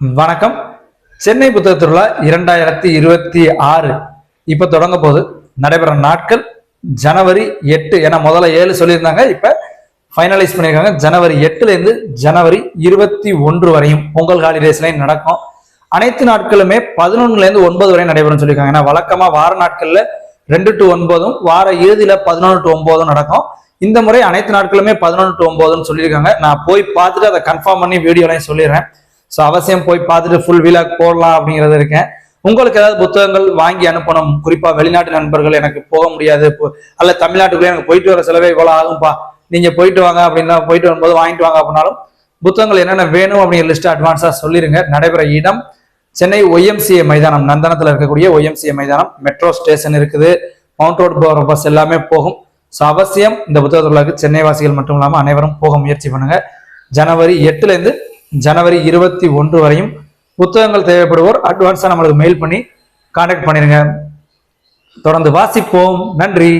வணக்கம். சென்னை புத்தக திருவிழா இரண்டாயிரத்தி இருபத்தி ஆறு இப்ப தொடங்க போது நடைபெற நாட்கள் ஜனவரி எட்டு ஏன்னா முதல்ல ஏழு சொல்லியிருந்தாங்க. இப்ப ஃபைனலைஸ் பண்ணியிருக்காங்க. ஜனவரி எட்டுல இருந்து ஜனவரி இருபத்தி ஒன்று வரையும் பொங்கல் ஹாலிடேஸ்லையும் நடக்கும். அனைத்து நாட்களுமே பதினொன்னுல இருந்து ஒன்பது வரையும் நடைபெறும் சொல்லியிருக்காங்க. ஏன்னா வழக்கமா வார நாட்கள்ல ரெண்டு டு ஒன்பதும் வார இறுதியில பதினொன்று டு ஒன்பதும் நடக்கும். இந்த முறை அனைத்து நாட்களுமே பதினொன்று டு ஒன்பதுன்னு சொல்லியிருக்காங்க. நான் போய் பார்த்துட்டு அதை கன்ஃபார்ம் பண்ணி வீடியோலையும் சொல்லிடுறேன். ஸோ அவசியம் போய் பார்த்துட்டு ஃபுல் வீலாக் போடலாம் அப்படிங்கிறது இருக்கேன். உங்களுக்கு ஏதாவது புத்தகங்கள் வாங்கி அனுப்பணும். குறிப்பா வெளிநாட்டு நண்பர்கள் எனக்கு போக முடியாது. அல்ல தமிழ்நாட்டுக்குள்ளே எனக்கு போயிட்டு வர செலவே இவ்வளோ ஆகும்பா. நீங்க போயிட்டு வாங்க அப்படின்னா போயிட்டு வரும்போது வாங்கிட்டு வாங்க அப்படின்னாலும் புத்தகங்கள் என்னென்ன வேணும் அப்படிங்கிற லிஸ்ட் அட்வான்ஸா சொல்லிருங்க. நடைபெற இடம் சென்னை ஒய்எம்சிஏ மைதானம். நந்தனத்தில் இருக்கக்கூடிய ஒய்எம்சிஏ மைதானம். மெட்ரோ ஸ்டேஷன் இருக்குது. மவுண்ட் ரோடு போகிற பஸ் எல்லாமே போகும். ஸோ அவசியம் இந்த புத்தக சென்னை வாசிகள் மட்டும் இல்லாமல் அனைவரும் போக முயற்சி பண்ணுங்க. ஜனவரி எட்டுலேருந்து ஜனவரி இருபத்தி ஒன்று வரையும் புத்தகங்கள் தேவைப்படுவோர் அட்வான்ஸாக நம்மளுக்கு மெயில் பண்ணி கான்டாக்ட் பண்ணிடுங்க தொடர்ந்து வாசிப்போம். நன்றி.